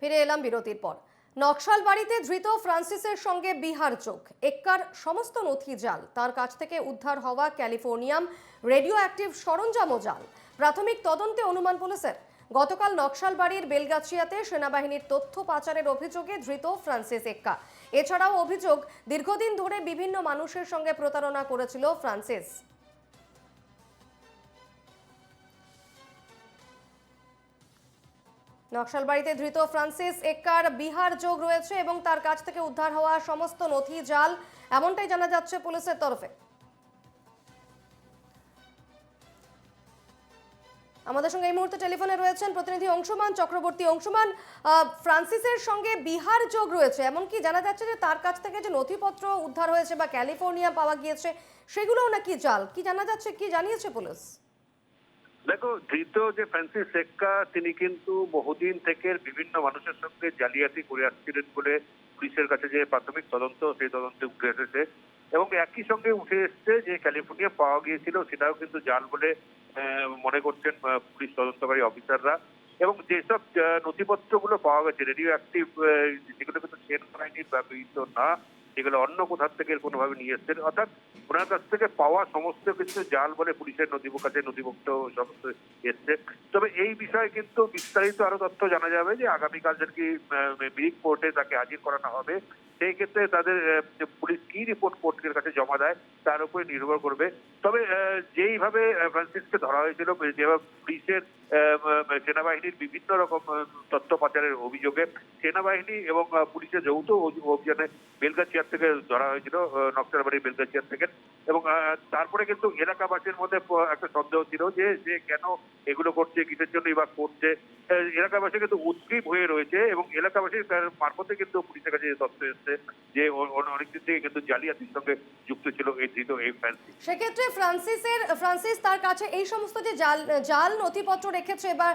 ফিরে এলাম বিরতির পর। নকশাল বাড়িতে ধৃত ফ্রান্সিসের সঙ্গে বিহার চোখ। এক্কার সমস্ত নথি জাল। তার কাছ থেকে উদ্ধার হওয়া ক্যালিফোর্নিয়াম রেডিও অ্যাক্টিভ সরঞ্জামও জাল। প্রাথমিক তদন্তে অনুমান পুলিশের। গতকাল নকশাল বাড়ির বেলগাছিয়াতে সেনাবাহিনীর তথ্য পাচারের অভিযোগে ধৃত ফ্রান্সিস এক্কা। এছাড়াও অভিযোগ, দীর্ঘদিন ধরে বিভিন্ন মানুষের সঙ্গে প্রতারণা করেছিল ফ্রান্সিস। নকশালবাড়িতে ধৃত ফ্রান্সিস এক্কার বিহার যোগ রয়েছে এবং তার কাছ থেকে উদ্ধার হওয়া সমস্ত নথি, জাল, এমনটাই জানা যাচ্ছে পুলিশের তরফে। আমাদের সঙ্গে এই মুহূর্তে টেলিফোনে রয়েছেন প্রতিনিধি অংশুমান চক্রবর্তী। অংশুমান ফ্রান্সিসের সঙ্গে বিহার যোগ রয়েছে, এমনকি জানা যাচ্ছে যে তার কাছ থেকে যে নথিপত্র উদ্ধার হয়েছে বা ক্যালিফোর্নিয়া পাওয়া গিয়েছে, সেগুলোও নাকি জাল। কি জানা যাচ্ছে, কি জানিয়েছে পুলিশ? দেখো, ধৃত যে ফ্রান্সিস সেক্কা, তিনি কিন্তু বহুদিন থেকে বিভিন্ন মানুষের সঙ্গে জালিয়াতি করে আসছিলেন বলে পুলিশের কাছে যে প্রাথমিক তদন্ত, সেই তদন্তে উঠে এসেছে। এবং একই সঙ্গে উঠে এসেছে যে ক্যালিফোর্নিয়া পাওয়া গিয়েছিল, সেটাও কিন্তু জাল বলে মনে করছেন পুলিশ তদন্তকারী অফিসাররা। এবং যেসব নথিপত্রগুলো পাওয়া গেছে রেডিও অ্যাক্টিভ যেগুলো কিন্তু সেনাবাহিনীর ব্যবহৃত না যেগুলো অন্য কোথার থেকে কোনোভাবে নিয়ে এসছেন। অর্থাৎ ওনার কাছ থেকে পাওয়া সমস্ত কিছু জাল বলে পুলিশের নথিপত্র কাছে নথিভুক্ত সমস্ত এসছে। তবে এই বিষয়ে কিন্তু বিস্তারিত আরও তথ্য জানা যাবে যে আগামীকাল কি মিরিক কোর্টে তাকে হাজির করানো হবে। সেই ক্ষেত্রে তাদের যে পুলিশ কি রিপোর্ট কোর্টের কাছে জমা দেয়, তার উপরে নির্ভর করবে। তবে যেইভাবে ফ্রান্সিসকে ধরা হয়েছিল, যেভাবে পুলিশের সেনাবাহিনীর বিভিন্ন রকম তথ্য পাচারের অভিযোগে সেনাবাহিনী এবং পুলিশের যৌথ অভি- অভিযানে বেলগাছিয়ার থেকে ধরা হয়েছিল নকশালবাড়ি বেলগাছিয়ার থেকে। এবং তারপরে কিন্তু এলাকাবাসীর মধ্যে একটা সন্দেহ ছিল যে সে কেন এগুলো করছে, কিসের জন্য বা করছে। এলাকাবাসী কিন্তু উদ্গ্রীব হয়ে রয়েছে এবং এলাকাবাসীর মারফতে কিন্তু পুলিশের কাছে যে তথ্য যে ও- ও- অনেকদিন থেকে কিন্তু জালিয়াতির সঙ্গে যুক্ত ছিল এই ধৃত এই ফ্যান্সি সেক্ষেত্রে ফ্রান্সিসের ফ্রান্সিস তার কাছে এই সমস্ত যে জাল জাল নথিপত্র রেখেছে বা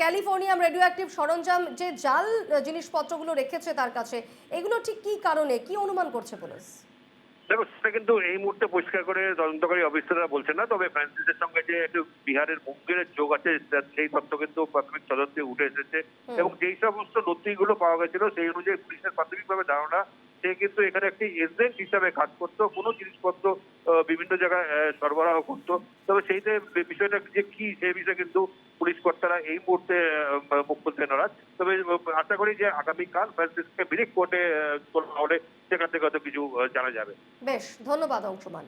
ক্যালিফোর্নিয়াম রেডিও অ্যাক্টিভ সরঞ্জাম যে জাল জিনিসপত্রগুলো রেখেছে তার কাছে এগুলো ঠিক কি কারণে কি অনুমান করছে পুলিশ? দেখো সেটা কিন্তু এই মুহূর্তে পরিষ্কার করে তদন্তকারী অফিসাররা বলছেন না তবে ফ্রান্সিসের সঙ্গে যে একটু বিহারের মুঙ্গেরের যোগ আছে সেই তথ্য কিন্তু প্রাথমিক তদন্তে উঠে এসেছে। এবং যেই সমস্ত নথিগুলো পাওয়া গেছিল সেই অনুযায়ী পুলিশের প্রাথমিকভাবে ধারণা সে কিন্তু এখানে একটি এজেন্ট হিসাবে কাজ করতো, কোনো জিনিসপত্র বিভিন্ন জায়গায় সরবরাহ করতো। তবে সেই বিষয়টা যে কি, সে বিষয়ে কিন্তু পুলিশ কর্তারা এই মুহূর্তে মুখ খুলতে নারাজ। তবে আশা করি যে আগামীকাল ফ্রান্সিসকে বিরিক কোর্টে হলে সেখান থেকে হয়তো কিছু জানা যাবে। বেশ, ধন্যবাদ অংশমান।